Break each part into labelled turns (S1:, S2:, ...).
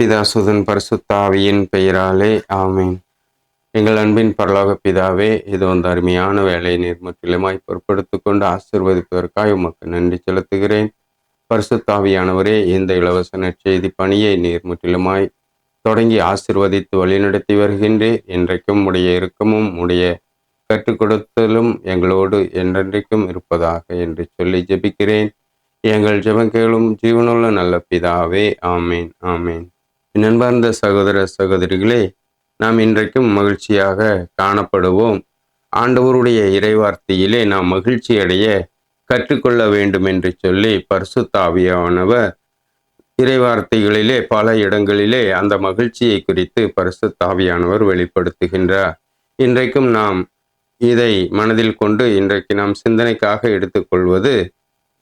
S1: பிதாசுதன் பரிசுத்தாவியின் பெயராலே ஆமீன். எங்கள் அன்பின் பரலோக பிதாவே இது வந்து அருமையான வேலையை நீர் முற்றிலுமாய் பொறுப்படுத்திக் கொண்டு ஆசிர்வதிப்பதற்காக உமக்கு நன்றி செலுத்துகிறேன். பரிசுத்தாவியானவரே இந்த இலவச நற்செய்தி பணியை நீர் முற்றிலுமாய் தொடங்கி ஆசிர்வதித்து வழிநடத்தி வருகின்றேன் என்றைக்கும் உடைய இறுக்கமும் உடைய கற்றுக் கொடுத்தலும் எங்களோடு என்றென்றைக்கும் இருப்பதாக என்று சொல்லி ஜெபிக்கிறேன். எங்கள் ஜெபங்களும் ஜீவனுள்ள நல்ல பிதாவே ஆமேன் ஆமேன். நண்பார்ந்த சகோதர சகோதரிகளே நாம் இன்றைக்கும் மகிழ்ச்சியாக காணப்படுவோம். ஆண்டவருடைய இறைவார்த்தையிலே நாம் மகிழ்ச்சி அடைய கற்றுக்கொள்ள வேண்டும் என்று சொல்லி பரிசுத்தாவியானவர் இறைவார்த்தைகளிலே பல இடங்களிலே அந்த மகிழ்ச்சியை குறித்து பரிசுத்தாவியானவர் வெளிப்படுத்துகின்றார். இன்றைக்கும் நாம் இதை மனதில் கொண்டு இன்றைக்கு நாம் சிந்தனைக்காக எடுத்துக்கொள்வது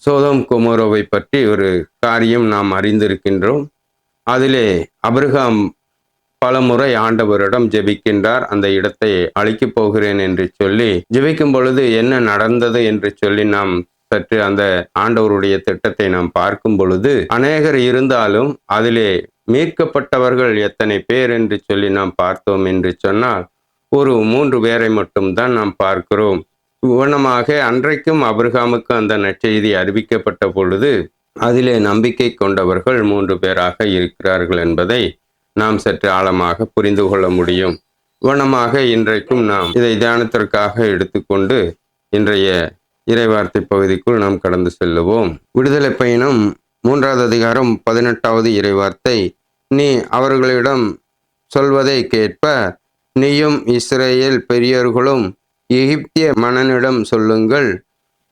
S1: சோதம் குமரோவை பற்றி ஒரு காரியம் நாம் அறிந்திருக்கின்றோம். அதிலே அபிரகாம் பல முறை ஆண்டவரிடம் ஜெபிக்கின்றார் அந்த இடத்தை அழிக்கப் போகிறேன் என்று சொல்லி ஜெபிக்கும் பொழுது என்ன நடந்தது என்று சொல்லி நாம் சற்று அந்த ஆண்டவருடைய திட்டத்தை நாம் பார்க்கும் பொழுது அநேகர் இருந்தாலும் அதிலே மீட்கப்பட்டவர்கள் எத்தனை பேர் என்று சொல்லி நாம் பார்த்தோம் என்று சொன்னால் ஒரு மூன்று பேரை மட்டும்தான் நாம் பார்க்கிறோம். இவ்வனமாக அன்றைக்கும் அபிரகாமுக்கு அந்த நற்செய்தி அறிவிக்கப்பட்ட பொழுது அதிலே நம்பிக்கை கொண்டவர்கள் மூன்று பேராக இருக்கிறார்கள் என்பதை நாம் சற்று ஆழமாக புரிந்து கொள்ள முடியும். வனமாக இன்றைக்கும் நாம் இதை தியானத்திற்காக எடுத்துக்கொண்டு இன்றைய இறைவார்த்தை பகுதிக்குள் நாம் கடந்து செல்லுவோம். விடுதலை பயணம் மூன்றாவது அதிகாரம் பதினெட்டாவது இறைவார்த்தை. நீ அவர்களிடம் சொல்வதை கேட்ப நீயும் இஸ்ரேல் பெரியோர்களும் எகிப்திய மன்னனிடம் சொல்லுங்கள்.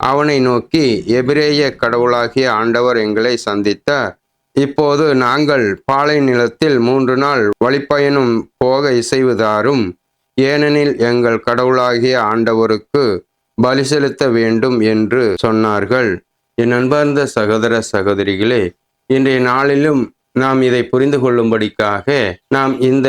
S1: அவனை நோக்கி எபிரேய கடவுளாகிய ஆண்டவர் எங்களை சந்தித்தார் இப்போது நாங்கள் பாலை நிலத்தில் மூன்று நாள் வழிப்பயணம் போக இசைவுதாரும் ஏனெனில் எங்கள் கடவுளாகிய ஆண்டவருக்கு பலி செலுத்த வேண்டும் என்று சொன்னார்கள். என் அன்பார்ந்த சகோதர சகோதரிகளே இன்றைய நாளிலும் நாம் இதை புரிந்து கொள்ளும்படிக்காக நாம் இந்த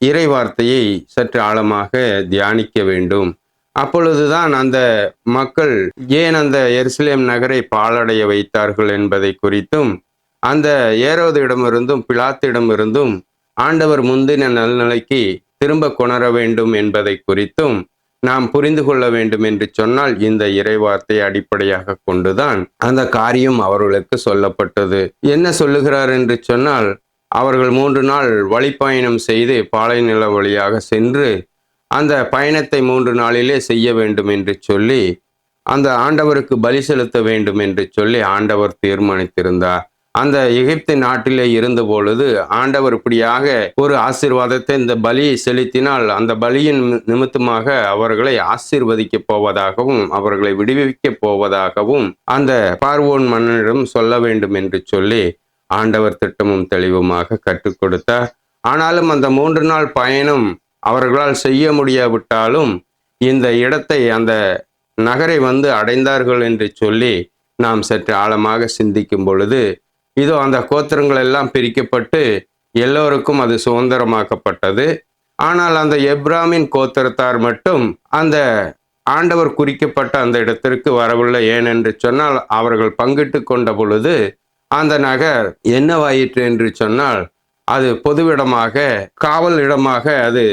S1: இறை வார்த்தையை சற்று ஆழமாக தியானிக்க வேண்டும். அப்பொழுதுதான் அந்த மக்கள் ஏன் அந்த எருசலேம் நகரை பாழடைய வைத்தார்கள் என்பதை குறித்தும் அந்த ஏரோதிடமிருந்தும் பிலாத்திடமிருந்தும் ஆண்டவர் முந்தின நல்நிலைக்கு திரும்ப கொணர வேண்டும் என்பதை குறித்தும் நாம் புரிந்து கொள்ள வேண்டும் என்று சொன்னால் இந்த இறைவார்த்தை அடிப்படையாக கொண்டுதான் அந்த காரியம் அவர்களுக்கு சொல்லப்பட்டது. என்ன சொல்லுகிறார் என்று சொன்னால் அவர்கள் மூன்று நாள் வழிப்பயணம் செய்து பாலைநில வழியாக சென்று அந்த பயணத்தை மூன்று நாளிலே செய்ய வேண்டும் என்று சொல்லி அந்த ஆண்டவருக்கு பலி செலுத்த வேண்டும் என்று சொல்லி ஆண்டவர் தீர்மானித்திருந்தார். அந்த எகிப்து நாட்டிலே இருந்த பொழுது ஆண்டவர் இப்படியாக ஒரு ஆசீர்வாதத்தை இந்த பலி செலுத்தினால் அந்த பலியின் நிமித்தமாக அவர்களை ஆசீர்வதிக்க போவதாகவும் அவர்களை விடுவிக்க போவதாகவும் அந்த பார்வோன் மன்னனிடம் சொல்ல வேண்டும் என்று சொல்லி ஆண்டவர் திட்டமும் தெளிவுமாக கற்றுக் கொடுத்தார். ஆனாலும் அந்த மூன்று நாள் பயணம் அவர்களால் செய்ய முடியாவிட்டாலும் இந்த இடத்தை அந்த நகரை வந்து அடைந்தார்கள் என்று சொல்லி நாம் சற்று ஆழமாக சிந்திக்கும் பொழுது இதோ அந்த கோத்திரங்கள் எல்லாம் பிரிக்கப்பட்டு எல்லோருக்கும் அது சுதந்திரமாக்கப்பட்டது. ஆனால் அந்த எப்ராமின் கோத்திரத்தார் மட்டும் அந்த ஆண்டவர் குறிக்கப்பட்ட அந்த இடத்திற்கு வரவில்லை. ஏனென்று சொன்னால் அவர்கள் பங்கிட்டு கொண்ட பொழுது அந்த நகர் என்னவாயிற்று என்று சொன்னால் அது பொதுவிடமாக காவல் இடமாக அது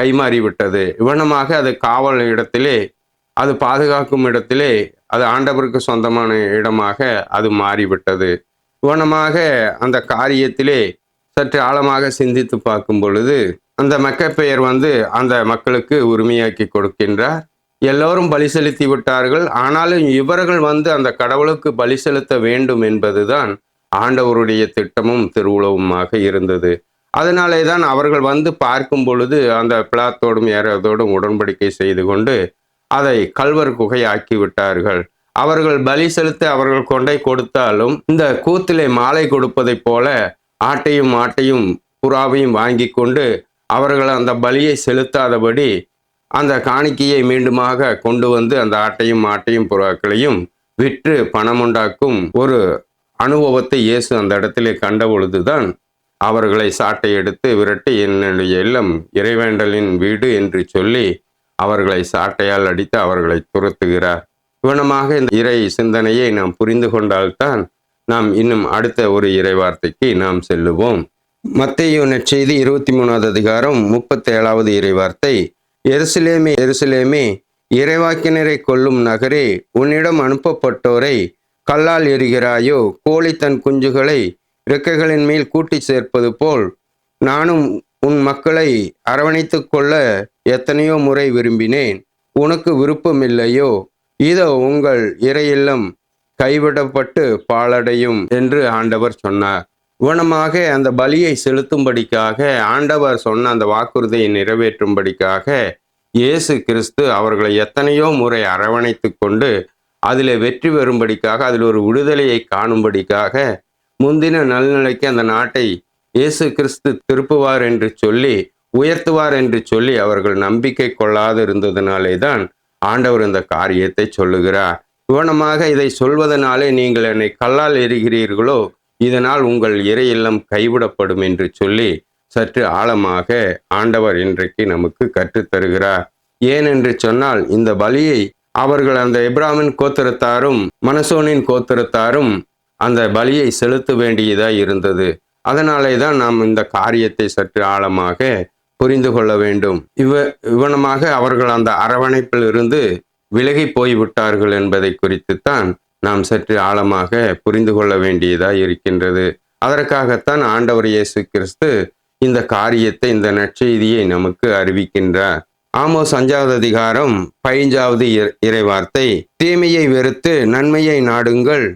S1: கைமாறிவிட்டது. இவனமாக அது காவல் இடத்திலே அது பாதுகாக்கும் இடத்திலே அது ஆண்டவருக்கு சொந்தமான இடமாக அது மாறிவிட்டது. இவனமாக அந்த காரியத்திலே சற்று ஆழமாக சிந்தித்து பார்க்கும் பொழுது அந்த மக்கப்பெயர் பெயர் வந்து அந்த மக்களுக்கு உரிமையாக்கி கொடுக்கின்றார். எல்லோரும் பலி செலுத்தி விட்டார்கள். ஆனாலும் இவர்கள் வந்து அந்த கடவுளுக்கு பலி செலுத்த வேண்டும் என்பதுதான் ஆண்டவருடைய திட்டமும் திருவுளவுமாக இருந்தது. அதனாலே தான் அவர்கள் வந்து பார்க்கும் பொழுது அந்த பிளாத்தோடும் ஏறதோடும் உடன்படிக்கை செய்து கொண்டு அதை கல்வர் குகையாக்கி விட்டார்கள். அவர்கள் பலி செலுத்த அவர்கள் கொண்டை கொடுத்தாலும் இந்த கூத்திலே மாலை கொடுப்பதைப் போல ஆட்டையும் மாட்டையும் புறாவையும் வாங்கி கொண்டு அவர்கள் அந்த பலியை செலுத்தாதபடி அந்த காணிக்கையை மீண்டுமாக கொண்டு வந்து அந்த ஆட்டையும் மாட்டையும் புறாக்களையும் விற்று பணம் உண்டாக்கும் ஒரு அனுபவத்தை இயேசு அந்த இடத்திலே கண்ட பொழுதுதான் அவர்களை சாட்டை எடுத்து விரட்டி என்னுடைய இல்லம் இறைவேண்டலின் வீடு என்று சொல்லி அவர்களை சாட்டையால் அடித்து அவர்களை துரத்துகிறார். இவனமாக இந்த இறை சிந்தனையை நாம் புரிந்து கொண்டால்தான் நாம் இன்னும் அடுத்த ஒரு இறைவார்த்தைக்கு நாம் செல்லுவோம். மத்தேயு நற்செய்தி இருபத்தி மூணாவது அதிகாரம் முப்பத்தேழாவது இறைவார்த்தை. எருசலேமே எருசலேமே இறைவாக்கினரை கொல்லும் நகரே உன்னிடம் அனுப்பப்பட்டோரை கல்லால் எறிகிறாயோ கோழி தன் குஞ்சுகளை இறக்கைகளின் மேல் கூட்டி சேர்ப்பது போல் நானும் உன் மக்களை அரவணைத்து கொள்ள எத்தனையோ முறை விரும்பினேன். உனக்கு விருப்பமில்லையோ? இதோ உங்கள் இறையில்லம் கைவிடப்பட்டு பாழடையும் என்று ஆண்டவர் சொன்னார். உணமாக அந்த பலியை செலுத்தும்படிக்காக ஆண்டவர் சொன்ன அந்த வாக்குறுதியை நிறைவேற்றும்படிக்காக இயேசு கிறிஸ்து அவர்களை எத்தனையோ முறை அரவணைத்து கொண்டு அதில் வெற்றி பெறும்படிக்காக அதில் ஒரு விடுதலையை காணும்படிக்காக முந்தின நல்நிலைக்கு அந்த நாட்டை இயேசு கிறிஸ்து திருப்புவார் என்று சொல்லி உயர்த்துவார் என்று சொல்லி அவர்கள் நம்பிக்கை கொள்ளாது இருந்ததுனாலே தான் ஆண்டவர் இந்த காரியத்தை சொல்லுகிறார். இவனமாக இதை சொல்வதனாலே நீங்கள் என்னை கல்லால் எறிகிறீர்களோ இதனால் உங்கள் இறை இல்லம் கைவிடப்படும் என்று சொல்லி சற்று ஆழமாக ஆண்டவர் இன்றைக்கு நமக்கு கற்றுத்தருகிறார். ஏன் என்று சொன்னால் இந்த பலியை அவர்கள் அந்த இப்ராமின் கோத்திரத்தாரும் மனசோனின் கோத்திரத்தாரும் அந்த பலியை செலுத்த வேண்டியதாய் இருந்தது. அதனாலே தான் நாம் இந்த காரியத்தை சற்று ஆழமாக புரிந்து கொள்ள வேண்டும். இவ இவனமாக அவர்கள் அந்த அரவணைப்பில் இருந்து விலகி போய்விட்டார்கள் என்பதை குறித்துத்தான் நாம் சற்று ஆழமாக புரிந்து கொள்ள வேண்டியதாய் இருக்கின்றது. அதற்காகத்தான் ஆண்டவர் இயேசு கிறிஸ்து இந்த காரியத்தை இந்த நற்செய்தியை நமக்கு அறிவிக்கின்றார். ஆமோ அஞ்சாவது அதிகாரம் பதிஞ்சாவது இறைவார்த்தை தீமையை வெறுத்து நன்மையை நாடுங்கள்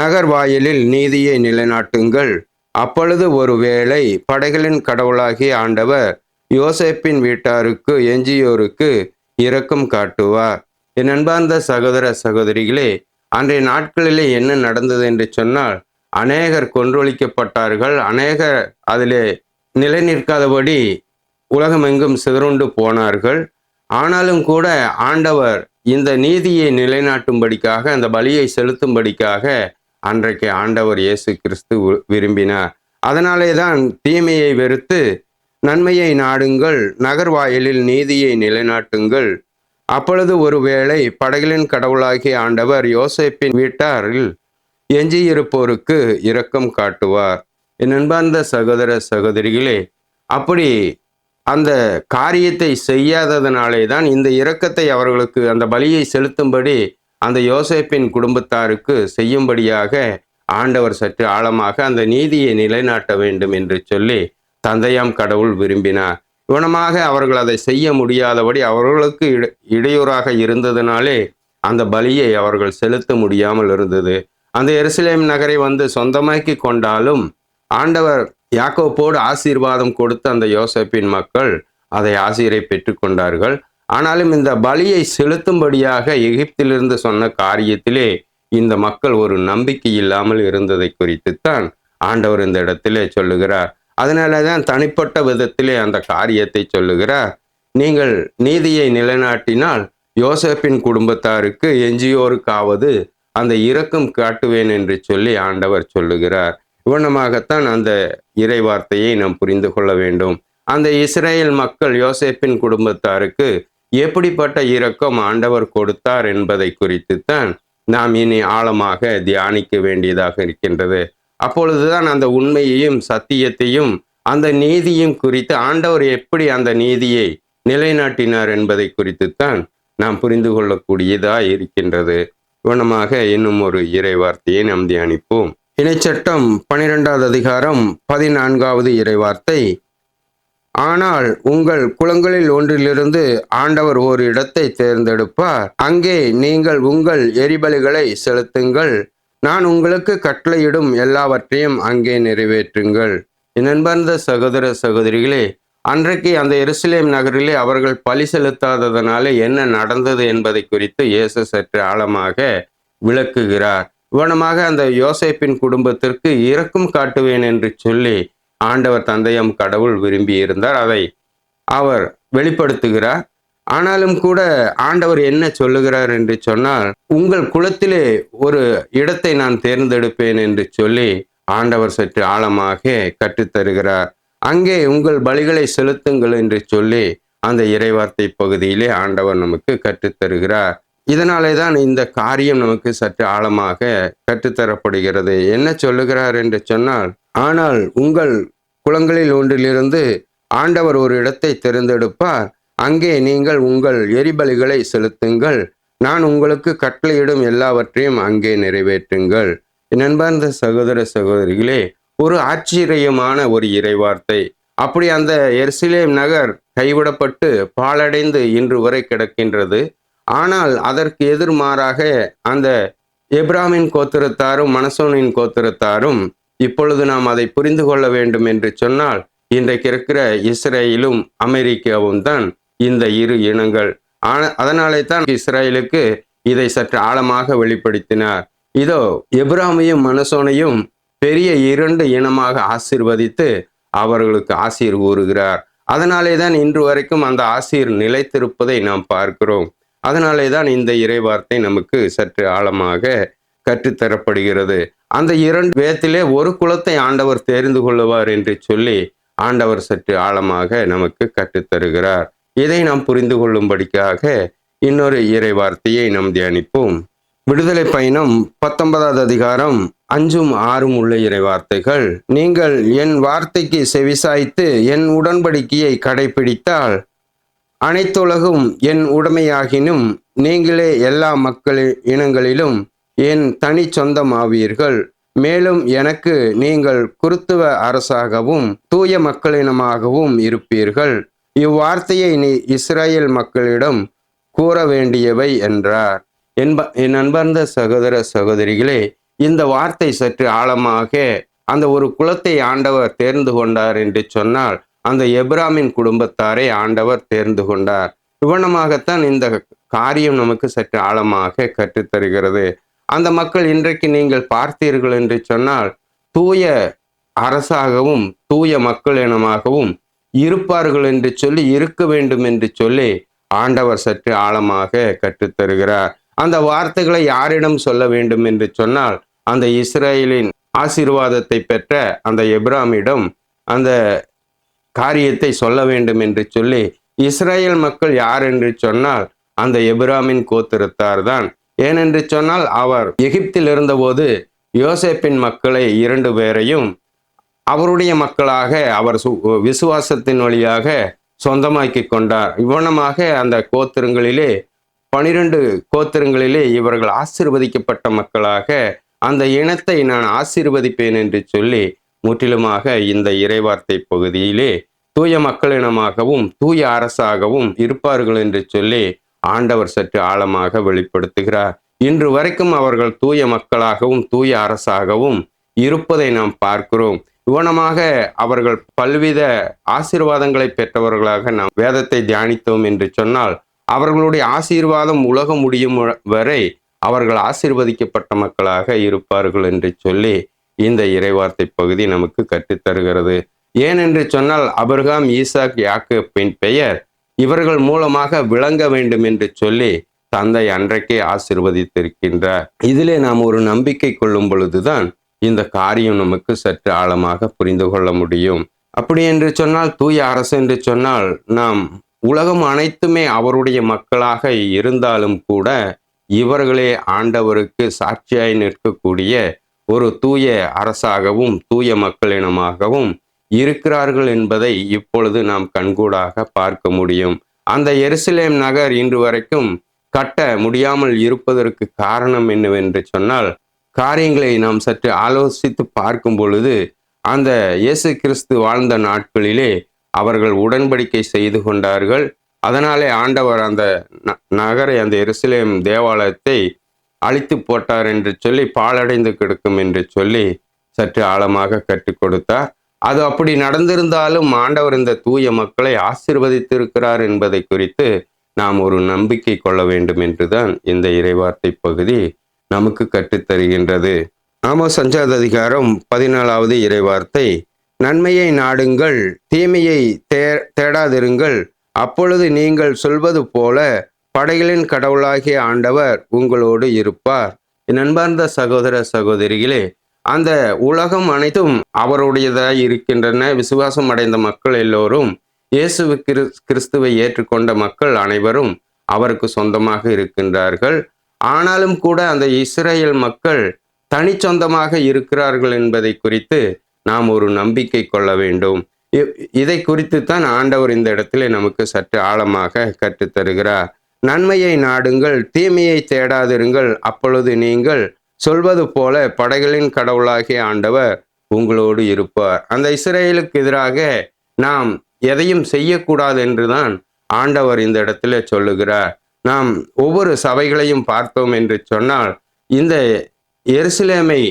S1: நகர்வாயிலில் நீதியை நிலைநாட்டுங்கள். அப்பொழுது ஒருவேளை படைகளின் கடவுளாகிய ஆண்டவர் யோசேப்பின் வீட்டாருக்கு எஞ்சியோருக்கு இரக்கம் காட்டுவார். என் அன்பார்ந்த சகோதர சகோதரிகளே அன்றைய நாட்களிலே என்ன நடந்தது என்று சொன்னால் அநேகர் கொன்றொழிக்கப்பட்டார்கள். அநேகர் அதிலே நிலை நிற்காதபடி உலகமெங்கும் சிதறுண்டு போனார்கள். ஆனாலும் கூட ஆண்டவர் இந்த நீதியை நிலைநாட்டும்படிக்காக அந்த பலியை செலுத்தும்படிக்காக அன்றைக்கு ஆண்டவர் இயேசு கிறிஸ்து விரும்பினார். அதனாலே தான் தீமையை வெறுத்து நன்மையை நாடுங்கள் நகர்வாயிலில் நீதியை நிலைநாட்டுங்கள். அப்பொழுது ஒருவேளை படகிலின் கடவுளாகிய ஆண்டவர் யோசேப்பின் வீட்டாரில் எஞ்சியிருப்போருக்கு இரக்கம் காட்டுவார். என் அன்பார்ந்த சகோதர சகோதரிகளே அப்படி அந்த காரியத்தை செய்யாததனாலே தான் இந்த இரக்கத்தை அவர்களுக்கு அந்த பலியை செலுத்தும்படி அந்த யோசேப்பின் குடும்பத்தாருக்கு செய்யும்படியாக ஆண்டவர் சற்று ஆழமாக அந்த நீதியை நிலைநாட்ட வேண்டும் என்று சொல்லி தந்தையாம் கடவுள் விரும்பினார். இவனமாக அவர்கள் அதை செய்ய முடியாதபடி அவர்களுக்கு இடையூறாக இருந்ததுனாலே அந்த பலியை அவர்கள் செலுத்த முடியாமல் இருந்தது. அந்த எருசலேம் நகரை வந்து சொந்தமாக்கி கொண்டாலும் ஆண்டவர் யாக்கோப்போடு ஆசீர்வாதம் கொடுத்த அந்த யோசப்பின் மக்கள் அதை ஆசிரியரை பெற்றுக்கொண்டார்கள் ஆனாலும் இந்த பலியை செலுத்தும்படியாக எகிப்திலிருந்து சொன்ன காரியத்திலே இந்த மக்கள் ஒரு நம்பிக்கை இல்லாமல் இருந்ததை குறித்துத்தான் ஆண்டவர் இந்த இடத்திலே சொல்லுகிறார். அதனால தான் தனிப்பட்ட விதத்திலே அந்த காரியத்தை சொல்லுகிறார். நீங்கள் நீதியை நிலைநாட்டினால் யோசப்பின் குடும்பத்தாருக்கு எஞ்சியோருக்காவது அந்த இரக்கம் காட்டுவேன் என்று சொல்லி ஆண்டவர் சொல்லுகிறார். இவனமாகத்தான் அந்த இறை வார்த்தையை நாம் புரிந்து கொள்ள வேண்டும். அந்த இஸ்ரேல் மக்கள் யோசேப்பின் குடும்பத்தாருக்கு எப்படிப்பட்ட இரக்கம் ஆண்டவர் கொடுத்தார் என்பதை குறித்துத்தான் நாம் இனி ஆழமாக தியானிக்க வேண்டியதாக இருக்கின்றது. அப்பொழுதுதான் அந்த உண்மையையும் சத்தியத்தையும் அந்த நீதியும் குறித்து ஆண்டவர் எப்படி அந்த நீதியை நிலைநாட்டினார் என்பதை குறித்துத்தான் நாம் புரிந்து கொள்ளக்கூடியதா இருக்கின்றது. இவனமாக இன்னும் ஒரு இறை வார்த்தையை நாம் தியானிப்போம். இணைச்சட்டம் பனிரெண்டாவது அதிகாரம் பதினான்காவது இறைவார்த்தை ஆனால் உங்கள் குளங்களில் ஒன்றிலிருந்து ஆண்டவர் ஒரு இடத்தை தேர்ந்தெடுப்பார். அங்கே நீங்கள் உங்கள் எரிபலிகளை செலுத்துங்கள். நான் உங்களுக்கு கட்டளையிடும் எல்லாவற்றையும் அங்கே நிறைவேற்றுங்கள். நண்பர்ந்த சகோதர சகோதரிகளே அன்றைக்கு அந்த எருசலேம் நகரிலே அவர்கள் பலி செலுத்தாததனால என்ன நடந்தது என்பதை குறித்து இயேசு சற்று ஆழமாக விளக்குகிறார். இவனமாக அந்த யோசேப்பின் குடும்பத்திற்கு இரக்கம் காட்டுவேன் என்று சொல்லி ஆண்டவர் தந்தையம் கடவுள் விரும்பி இருந்தார். அதை அவர் வெளிப்படுத்துகிறார். ஆனாலும் கூட ஆண்டவர் என்ன சொல்லுகிறார் என்று சொன்னால் உங்கள் குலத்திலே ஒரு இடத்தை நான் தேர்ந்தெடுப்பேன் என்று சொல்லி ஆண்டவர் சற்று ஆழமாக கற்றுத்தருகிறார். அங்கே உங்கள் பலிகளை செலுத்துங்கள் என்று சொல்லி அந்த இறைவார்த்தை பகுதியிலே ஆண்டவர் நமக்கு கற்றுத்தருகிறார். இதனாலே தான் இந்த காரியம் நமக்கு சற்று ஆழமாக கற்றுத்தரப்படுகிறது. என்ன சொல்லுகிறார் என்று சொன்னால் ஆனால் உங்கள் குளங்களில் ஒன்றிலிருந்து ஆண்டவர் ஒரு இடத்தை தேர்ந்தெடுப்பார். அங்கே நீங்கள் உங்கள் எரிபலிகளை செலுத்துங்கள். நான் உங்களுக்கு கட்டளையிடும் எல்லாவற்றையும் அங்கே நிறைவேற்றுங்கள். நண்பார்ந்த சகோதர சகோதரிகளே ஒரு ஆச்சரியமான ஒரு இறைவார்த்தை. அப்படி அந்த எர்சிலேம் நகர் கைவிடப்பட்டு பாழடைந்து இன்று வரை கிடக்கின்றது. ஆனால் அதற்கு எதிர்மாறாக அந்த எப்ராமின் கோத்திரத்தாரும் மனசோனின் கோத்திரத்தாரும் இப்பொழுது நாம் அதை புரிந்து கொள்ள வேண்டும் என்று சொன்னால் இன்றைக்கு இருக்கிற இஸ்ரேலும் அமெரிக்காவும் தான் இந்த இரு இனங்கள். அதனாலே தான் இஸ்ரேலுக்கு இதை சற்று ஆழமாக வெளிப்படுத்தினார். இதோ எப்ராமையும் மனசோனையும் பெரிய இரண்டு இனமாக ஆசிர்வதித்து அவர்களுக்கு ஆசீர் கூறுகிறார். அதனாலே தான் இன்று வரைக்கும் அந்த ஆசீர் நிலைத்திருப்பதை நாம் பார்க்கிறோம். அதனாலே தான் இந்த இறைவார்த்தை நமக்கு சற்று ஆழமாக கற்றுத்தரப்படுகிறது. அந்த இரண்டு வேத்திலே ஒரு குலத்தை ஆண்டவர் தெரிந்து கொள்ளுவார் என்று சொல்லி ஆண்டவர் சற்று ஆழமாக நமக்கு கற்றுத்தருகிறார். இதை நாம் புரிந்து கொள்ளும்படிக்காக இன்னொரு இறை வார்த்தையை நாம் தியானிப்போம். விடுதலை பயணம் பத்தொன்பதாவது அதிகாரம் அஞ்சும் ஆறும் உள்ள இறை வார்த்தைகள் நீங்கள் என் வார்த்தைக்கு செவிசாய்த்து என் உடன்படிக்கையை கடைபிடித்தால் அனைத்துலகும் என் உடைமையாகினும் நீங்களே எல்லா மக்கள் இனங்களிலும் என் தனி சொந்தமாவீர்கள். மேலும் எனக்கு நீங்கள் குருத்துவ அரசாகவும் தூய மக்களினமாகவும் இருப்பீர்கள். இவ்வார்த்தையை நீ இஸ்ரேல் மக்களிடம் கூற வேண்டியவை என்றார். என்ப என் அன்பார்ந்த சகோதர சகோதரிகளே இந்த வார்த்தை சற்று ஆழமாக அந்த ஒரு குலத்தை ஆண்டவர் தேர்ந்து கொண்டார் என்று சொன்னால் அந்த எப்ராமின் குடும்பத்தாரை ஆண்டவர் தேர்ந்து கொண்டார். இவனமாகத்தான் இந்த காரியம் நமக்கு சற்று ஆழமாக கற்றுத்தருகிறது. அந்த மக்கள் இன்றைக்கு நீங்கள் பார்த்தீர்கள் என்று சொன்னால் தூய அரசாகவும் தூய மக்கள் இனமாகவும் இருப்பார்கள் என்று சொல்லி இருக்க வேண்டும் என்று சொல்லி ஆண்டவர் சற்று ஆழமாக கற்றுத்தருகிறார். அந்த வார்த்தைகளை யாரிடம் சொல்ல வேண்டும் என்று சொன்னால் அந்த இஸ்ரேலின் ஆசீர்வாதத்தை பெற்ற அந்த எப்ராமிடம் அந்த காரியத்தை சொல்ல வேண்டும் என்று சொல்லி இஸ்ரேல் மக்கள் யார் என்று சொன்னால் அந்த எபிராமின் கோத்திரத்தார் தான் ஏனென்று சொன்னால் அவர் எகிப்தில் இருந்தபோது யோசேப்பின் மக்களை இரண்டு பேரையும் அவருடைய மக்களாக அவர் விசுவாசத்தின் வழியாக சொந்தமாக்கி கொண்டார். இவ்வனமாக அந்த கோத்திரங்களிலே பனிரெண்டு கோத்திரங்களிலே இவர்கள் ஆசிர்வதிக்கப்பட்ட மக்களாக அந்த இனத்தை நான் ஆசீர்வதிப்பேன் என்று சொல்லி முற்றிலுமாக இந்த இறைவார்த்தை பகுதியிலே தூய மக்களினமாகவும் தூய அரசாகவும் இருப்பார்கள் என்று சொல்லி ஆண்டவர் சற்று ஆழமாக வெளிப்படுத்துகிறார். இன்று வரைக்கும் அவர்கள் தூய மக்களாகவும் தூய அரசாகவும் இருப்பதை நாம் பார்க்கிறோம். இவனமாக அவர்கள் பல்வித ஆசீர்வாதங்களை பெற்றவர்களாக நாம் வேதத்தை தியானித்தோம் என்று சொன்னால் அவர்களுடைய ஆசீர்வாதம் உலகம் முடியும் வரை அவர்கள் ஆசீர்வதிக்கப்பட்ட மக்களாக இருப்பார்கள் என்று சொல்லி இந்த இறைவார்த்தை பகுதி நமக்கு கற்றுத்தருகிறது ஏனென்று சொன்னால் அபர்காம் ஈசாக் யாக்கப்பின் பெயர் இவர்கள் மூலமாக விளங்க வேண்டும் என்று சொல்லி தந்தை அன்றைக்கே ஆசிர்வதித்திருக்கின்றார். இதிலே நாம் ஒரு நம்பிக்கை கொள்ளும் பொழுதுதான் இந்த காரியம் நமக்கு சற்று ஆழமாக புரிந்து கொள்ள முடியும். அப்படி என்று சொன்னால் தூய அரசு என்று சொன்னால் நாம் உலகம் அனைத்துமே அவருடைய மக்களாக இருந்தாலும் கூட இவர்களே ஆண்டவருக்கு சாட்சியாய் நிற்கக்கூடிய ஒரு தூய அரசாகவும் தூய மக்களினமாகவும் இருக்கிறார்கள் என்பதை இப்பொழுது நாம் கண்கூடாக பார்க்க முடியும். அந்த எருசலேம் நகர் இன்று வரைக்கும் கட்ட முடியாமல் இருப்பதற்கு காரணம் என்னவென்று சொன்னால் காரியங்களை நாம் சற்று ஆலோசித்து பார்க்கும் பொழுது அந்த இயேசு கிறிஸ்து வாழ்ந்த நாட்களிலே அவர்கள் உடன்படிக்கை செய்து கொண்டார்கள். அதனாலே ஆண்டவர் அந்த நகரை அந்த எருசலேம் தேவாலயத்தை அழித்து போட்டார் என்று சொல்லி பாழடைந்து கிடக்கும் என்று சொல்லி சற்று ஆழமாக கற்றுக் கொடுத்தார். அது அப்படி நடந்திருந்தாலும் ஆண்டவர் இந்த தூய மக்களை ஆசிர்வதித்திருக்கிறார் என்பதை குறித்து நாம் ஒரு நம்பிக்கை கொள்ள வேண்டும் என்றுதான் இந்த இறைவார்த்தை பகுதி நமக்கு கற்றுத்தருகின்றது ஆமோ சஞ்சாத அதிகாரம் பதினாலாவது இறைவார்த்தை. நன்மையை நாடுங்கள் தீமையை தே தேடாதிருங்கள். அப்பொழுது நீங்கள் சொல்வது போல படைகளின் கடவுளாகிய ஆண்டவர் உங்களோடு இருப்பார். என் அன்பார்ந்த சகோதர சகோதரிகளே அந்த உலகம் அனைத்தும் அவருடையதாக இருக்கின்றன. விசுவாசம் அடைந்த மக்கள் எல்லோரும் இயேசு கிறிஸ்துவை ஏற்றுக்கொண்ட மக்கள் அனைவரும் அவருக்கு சொந்தமாக இருக்கின்றார்கள். ஆனாலும் கூட அந்த இஸ்ரேல் மக்கள் தனி சொந்தமாக இருக்கிறார்கள் என்பதை குறித்து நாம் ஒரு நம்பிக்கை கொள்ள வேண்டும். இ- இதை குறித்து தான் ஆண்டவர் இந்த இடத்திலே நமக்கு சற்று ஆழமாக கற்றுத்தருகிறார். நன்மையை நாடுங்கள் தீமையை தேடாதிருங்கள். அப்பொழுது நீங்கள் சொல்வது போல படைகளின் கடவுளாகிய ஆண்டவர் உங்களோடு இருப்பார். அந்த இஸ்ரேலுக்கு எதிராக நாம் எதையும் செய்யக்கூடாது என்றுதான் ஆண்டவர் இந்த இடத்துல சொல்லுகிறார். நாம் ஒவ்வொரு சபைகளையும் பார்த்தோம் என்று சொன்னால் இந்த எருசலேமை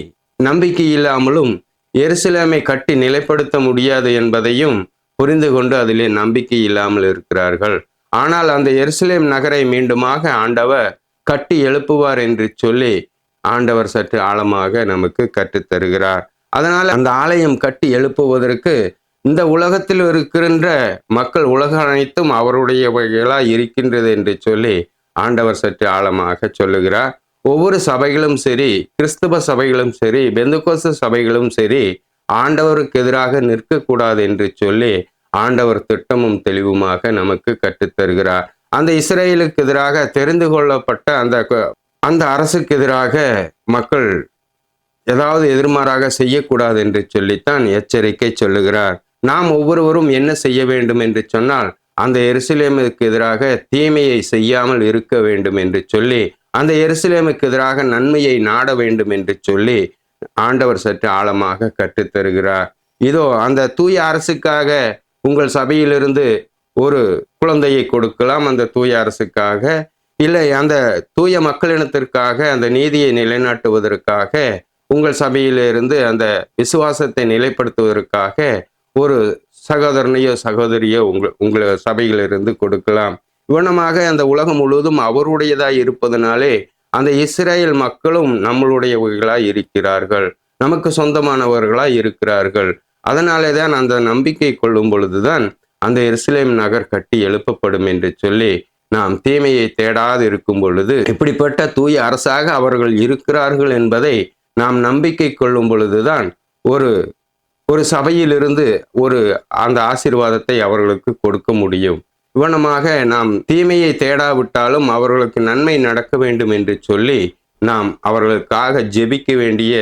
S1: நம்பிக்கை இல்லாமலும் எருசலேமை கட்டி நிலைப்படுத்த முடியாது என்பதையும் புரிந்து கொண்டு அதிலே நம்பிக்கை இல்லாமல் இருக்கிறார்கள். ஆனால் அந்த எருசலேம் நகரை மீண்டுமாக ஆண்டவர் கட்டி எழுப்புவார் என்று சொல்லி ஆண்டவர் சற்று ஆழமாக நமக்கு கற்றுத் தருகிறார் அதனால் அந்த ஆலயம் கட்டி எழுப்புவதற்கு இந்த உலகத்தில் இருக்கின்ற மக்கள் உலகம் அனைத்தும் அவருடையவைகளா இருக்கின்றது என்று சொல்லி ஆண்டவர் சற்று ஆழமாக சொல்லுகிறார். ஒவ்வொரு சபைகளும் சரி கிறிஸ்துவ சபைகளும் சரி பெந்துகோச சபைகளும் சரி ஆண்டவருக்கு எதிராக நிற்கக்கூடாது என்று சொல்லி ஆண்டவர் திட்டமும் தெளிவுமாக நமக்கு கற்றுத்தருகிறார். அந்த இஸ்ரேலுக்கு எதிராக தெரிந்து கொள்ளப்பட்ட அந்த அந்த அரசுக்கு எதிராக மக்கள் ஏதாவது எதிர்மாறாக செய்யக்கூடாது என்று சொல்லித்தான் எச்சரிக்கை சொல்லுகிறார். நாம் ஒவ்வொருவரும் என்ன செய்ய வேண்டும் என்று சொன்னால் அந்த எருசலேமுக்கு எதிராக தீமையை செய்யாமல் இருக்க வேண்டும் என்று சொல்லி அந்த எருசலேமுக்கு எதிராக நன்மையை நாட வேண்டும் என்று சொல்லி ஆண்டவர் சற்று ஆழமாக கற்றுத்தருகிறார். இதோ அந்த தூய அரசுக்காக உங்கள் சபையிலிருந்து ஒரு குழந்தையை கொடுக்கலாம் அந்த தூய அரசுக்காக. இல்லை அந்த தூய மக்களினத்திற்காக அந்த நீதியை நிலைநாட்டுவதற்காக உங்கள் சபையிலிருந்து அந்த விசுவாசத்தை நிலைப்படுத்துவதற்காக ஒரு சகோதரனையோ சகோதரியோ உங்கள் உங்கள் சபையிலிருந்து கொடுக்கலாம். இவனமாக அந்த உலகம் முழுவதும் அவருடையதாய் இருப்பதனாலே அந்த இஸ்ரேல் மக்களும் நம்மளுடையவர்களாய் இருக்கிறார்கள். நமக்கு சொந்தமானவர்களாய் இருக்கிறார்கள். அதனாலே தான் அந்த நம்பிக்கை கொள்ளும் பொழுதுதான் அந்த எருசலேம் நகர் கட்டி எழுப்பப்படும் என்று சொல்லி நாம் தீமையை தேடாது இருக்கும் பொழுது இப்படிப்பட்ட தூய அரசாக அவர்கள் இருக்கிறார்கள் என்பதை நாம் நம்பிக்கை கொள்ளும் பொழுதுதான் ஒரு ஒரு சபையிலிருந்து ஒரு அந்த ஆசீர்வாதத்தை அவர்களுக்கு கொடுக்க முடியும். இவனமாக நாம் தீமையை தேடாவிட்டாலும் அவர்களுக்கு நன்மை நடக்க வேண்டும் என்று சொல்லி நாம் அவர்களுக்காக ஜெபிக்க வேண்டிய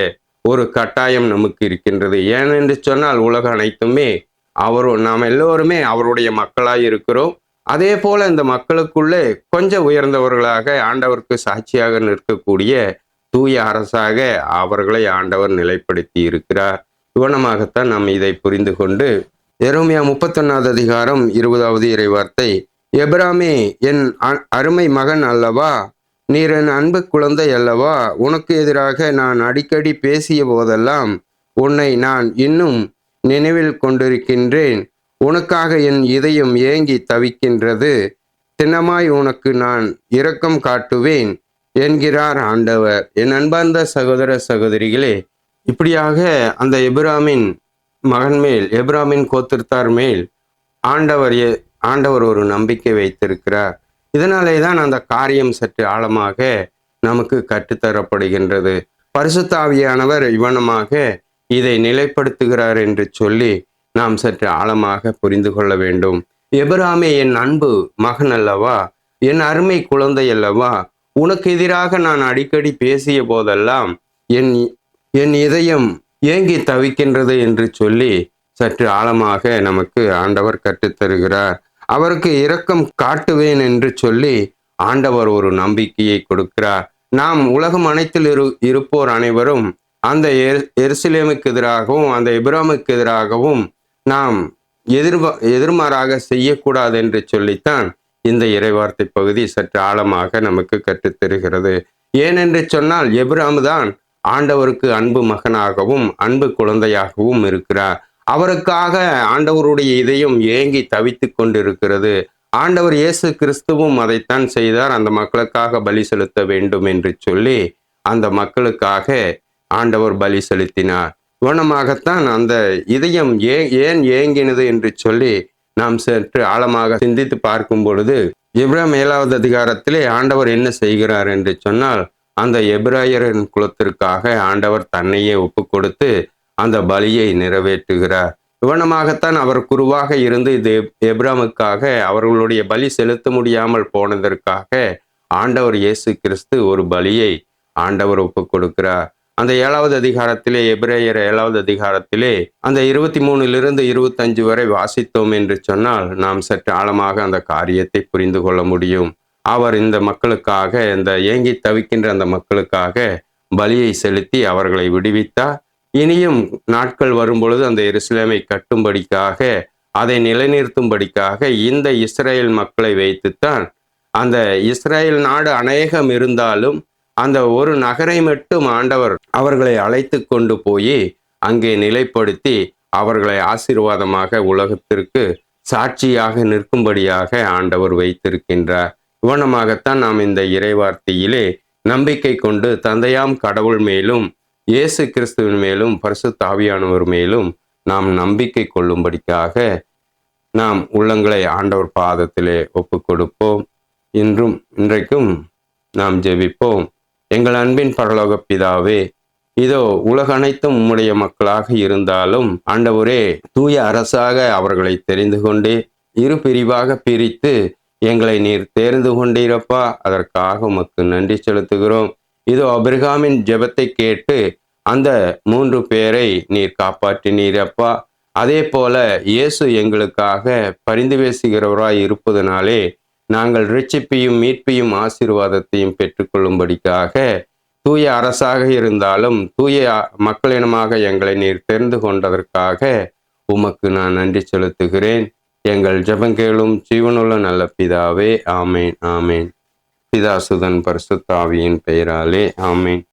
S1: ஒரு கட்டாயம் நமக்கு இருக்கின்றது. ஏனென்று சொன்னால் உலகம் அனைத்துமே அவர் நாம் எல்லோருமே அவருடைய மக்களாக இருக்கிறோம். அதே போல இந்த மக்களுக்குள்ளே கொஞ்சம் உயர்ந்தவர்களாக ஆண்டவருக்கு சாட்சியாக நிற்கக்கூடிய தூய அரசாக அவர்களை ஆண்டவர் நிலைப்படுத்தி இருக்கிறார். இவனமாகத்தான் நாம் இதை புரிந்து கொண்டு எரோமியா முப்பத்தொன்னாவது அதிகாரம் இருபதாவது இறைவார்த்தை எப்ராமே என் அ- அருமை மகன் அல்லவா? நீர் என் அன்பு குழந்தை அல்லவா? உனக்கு எதிராக நான் அடிக்கடி பேசிய போதெல்லாம் உன்னை நான் இன்னும் நினைவில் கொண்டிருக்கின்றேன். உனக்காக என் இதயம் ஏங்கி தவிக்கின்றது. தினமாய் உனக்கு நான் இரக்கம் காட்டுவேன் என்கிறார் ஆண்டவர். என் அன்பார்ந்த சகோதர சகோதரிகளே இப்படியாக அந்த எபிராமின் மகன் மேல் எபிராமின் கோத்திருத்தார் மேல் ஆண்டவர் ஆண்டவர் ஒரு நம்பிக்கை வைத்திருக்கிறார். இதனாலே தான் அந்த காரியம் சற்று ஆழமாக நமக்கு கற்றுத்தரப்படுகின்றது. பரிசுத்தாவியானவர் இவனமாக இதை நிலைப்படுத்துகிறார் என்று சொல்லி நாம் சற்று ஆழமாக புரிந்து கொள்ள வேண்டும். எபிராமே என் அன்பு மகன் அல்லவா? என் அருமை குழந்தை அல்லவா? உனக்கு எதிராக நான் அடிக்கடி பேசிய போதெல்லாம் என் என் இதயம் ஏங்கி தவிக்கின்றது என்று சொல்லி சற்று ஆழமாக நமக்கு ஆண்டவர் கற்றுத்தருகிறார். அவருக்கு இரக்கம் காட்டுவேன் என்று சொல்லி ஆண்டவர் ஒரு நம்பிக்கையை கொடுக்கிறார். நாம் உலகம் அனைத்தில் இரு இருப்போர் அனைவரும் அந்த எரு- எருசலேமுக்கு எதிராகவும் அந்த இப்ராமுக்கு எதிராகவும் நாம் எதிர்வ எதிர்மாறாக செய்யக்கூடாது என்று சொல்லித்தான் இந்த இறைவார்த்தை பகுதி சற்று ஆழமாக நமக்கு கற்றுத்தருகிறது. ஏனென்று சொன்னால் எபிராமு தான் ஆண்டவருக்கு அன்பு மகனாகவும் அன்பு குழந்தையாகவும் இருக்கிறார். அவருக்காக ஆண்டவருடைய இதயம் ஏங்கி தவித்து கொண்டிருக்கிறது. ஆண்டவர் இயேசு கிறிஸ்துவும் அதைத்தான் செய்தார். அந்த மக்களுக்காக பலி செலுத்த வேண்டும் என்று சொல்லி அந்த மக்களுக்காக ஆண்டவர் பலி செலுத்தினார். இவனமாகத்தான் அந்த இதயம் ஏ ஏன் ஏங்கினது என்று சொல்லி நாம் சற்று ஆழமாக சிந்தித்து பார்க்கும் பொழுது இப்ராம் ஏழாவது அதிகாரத்திலே ஆண்டவர் என்ன செய்கிறார் என்று சொன்னால் அந்த எபிராயரின் குலத்திற்காக ஆண்டவர் தன்னையே ஒப்பு கொடுத்து அந்த பலியை நிறைவேற்றுகிறார். இவனமாகத்தான் அவர் குருவாக இருந்து இது எப்ராமுக்காக அவர்களுடைய பலி செலுத்த முடியாமல் போனதற்காக ஆண்டவர் இயேசு கிறிஸ்து ஒரு பலியை ஆண்டவர் ஒப்பு கொடுக்கிறார். அந்த ஏழாவது அதிகாரத்திலே எபிரேயர் ஏழாவது அதிகாரத்திலே அந்த இருபத்தி மூணிலிருந்து இருபத்தஞ்சு வரை வாசித்தோம் என்று சொன்னால் நாம் சற்று ஆழமாக அந்த காரியத்தை புரிந்து கொள்ள முடியும். அவர் இந்த மக்களுக்காக இந்த ஏங்கி தவிக்கின்ற அந்த மக்களுக்காக பலியை செலுத்தி அவர்களை விடுவித்தார். இனியும் நாட்கள் வரும்பொழுது அந்த எருசலேமை கட்டும்படிக்காக அதை நிலைநிறுத்தும்படிக்காக இந்த இஸ்ரேல் மக்களை வைத்துத்தான் அந்த இஸ்ரேல் நாடு அநேகம் இருந்தாலும் அந்த ஒரு நகரை மட்டும் ஆண்டவர் அவர்களை அழைத்து கொண்டு போய் அங்கே நிலைப்படுத்தி அவர்களை ஆசீர்வாதமாக உலகத்திற்கு சாட்சியாக நிற்கும்படியாக ஆண்டவர் வைத்திருக்கின்றார். இவனமாகத்தான் நாம் இந்த இறைவார்த்தையிலே நம்பிக்கை கொண்டு தந்தையாம் கடவுள் மேலும் இயேசு கிறிஸ்துவின் மேலும் பரிசு தாவியானவர் மேலும் நாம் நம்பிக்கை கொள்ளும்படிக்காக நாம் உள்ளங்களை ஆண்டவர் பாதத்திலே ஒப்பு கொடுப்போம் இன்றும் இன்றைக்கும் நாம் ஜெபிப்போம். எங்கள் அன்பின் பரலோக பிதாவே இதோ உலக அனைத்தும் உம்முடைய மக்களாக இருந்தாலும் ஆண்டவரே தூய அரசாக அவர்களை தெரிந்து கொண்டே இரு பிரிவாக பிரித்து எங்களை நீர் தேர்ந்து கொண்டீரப்பா. அதற்காக உமக்கு நன்றி செலுத்துகிறோம். இதோ அபிரகாமின் ஜெபத்தை கேட்டு அந்த மூன்று பேரை நீர் காப்பாற்றினீரப்பா அதே போல இயேசு எங்களுக்காக பரிந்து பேசுகிறவராய் இருப்பதனாலே நாங்கள் ரிச்சிப்பையும் மீட்பையும் ஆசீர்வாதத்தையும் பெற்றுக்கொள்ளும்படிக்காக தூய அரசாக இருந்தாலும் தூய மக்களினமாக எங்களை நீர் தெரிந்து கொண்டதற்காக உமக்கு நான் நன்றி செலுத்துகிறேன். எங்கள் ஜபங்கேளும் ஜீவனுள்ள நல்ல பிதாவே ஆமேன் ஆமேன். பிதாசுதன் பரிசுத்தாவியின் பெயராலே ஆமேன்.